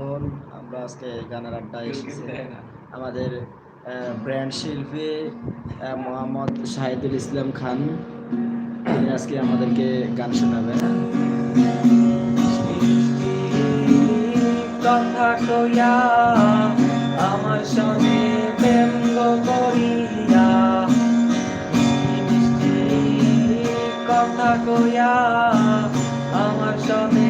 অভিনন্দন আমরা আজকে গানের আড্ডা এসেছি। আমাদের ব্র্যান্ড শিল্পী মোহাম্মদ শাহিদুল ইসলাম খান। তিনি আজকে আমাদেরকে গান শোনাবেন। কথা কইয়া আমার সনে প্রেম গো করিয়া কথা কইয়া আমার সনে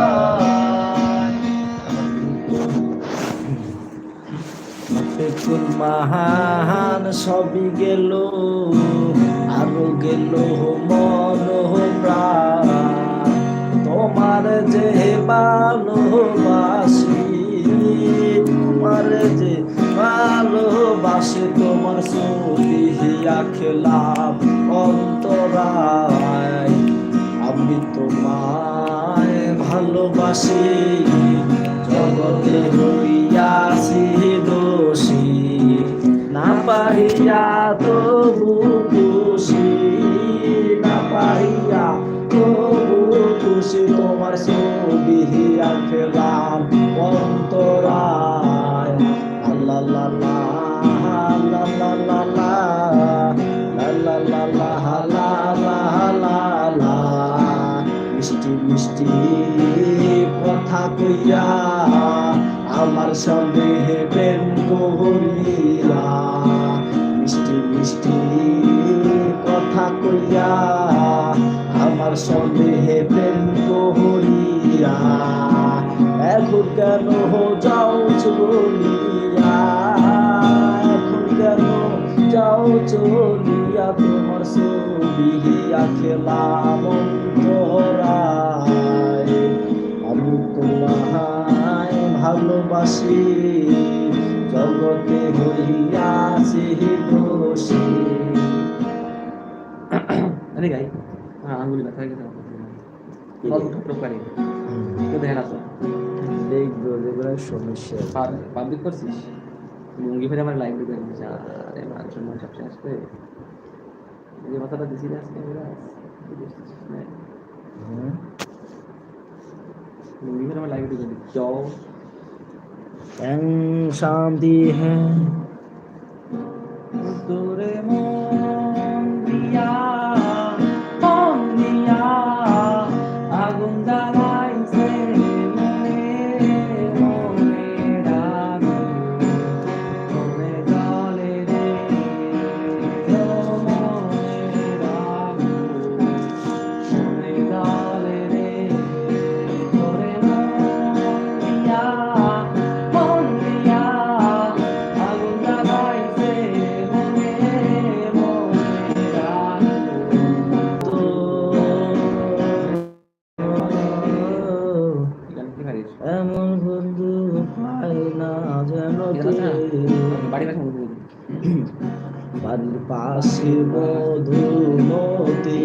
বেকুল মাহান সবই গেল, আরও গেল মন প্রাণ। তোমার যে ভালোবাসি তোমার যে ভালোবাসি তোমার ছবি খেলাম অন্তরায়। আমি তোমায় ভালোবাসি। পাহিয়া তবু খুশি না পাহিয়া তবু খুশি তোমার ছবি রাখলাম অন্তরায়। আল্লাহ আল্লাহ আল্লাহ মিষ্টি মিষ্টি কথা কইয়া আমার সন্দেহে প্রেম করিয়া মিষ্টি কথা কইয়া আমার সঙ্গে প্রেম করিয়া। এখন কেন যাও চলিয়া? এখন কেন যাও চলিয়া? তোমার ছবি খেলাম অন্তরায়। আমি তোমায় ভালোবাসি আরে গাই আমার আঙ্গুলি ব্যথা হয়ে গেছে পাবলিক করছিস লুঙ্গি ফেরে আমার লাইভ ঢুকে নিয়েছে আরে মার জন্য সব শেষ করে যে দিছি না আজকে লুঙ্গি ফেরে আমার লাইভ ঢুকে দিচ্ছি শান্তি হ্যাঁ না যেন বাড়ির পাশে মধুমতি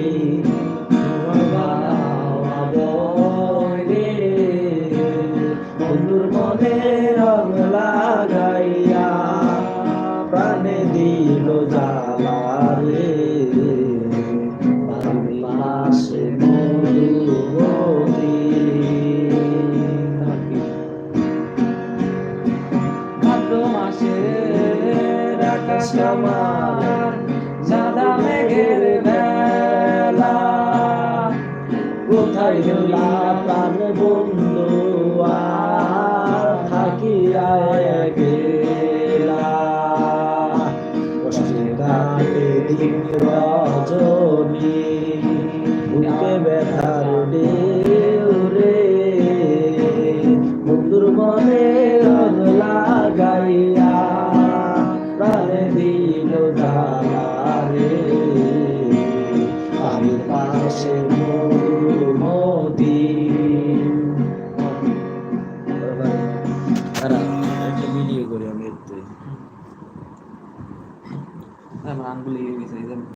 আকাশ আমার সাদা মেঘের বেলা কোথায় গেলা প্রাণ বন্ধু আর থাকিয়া গেলা কষ্টে কাটে দিন রজনী বুকে ব্যথার ঢেউ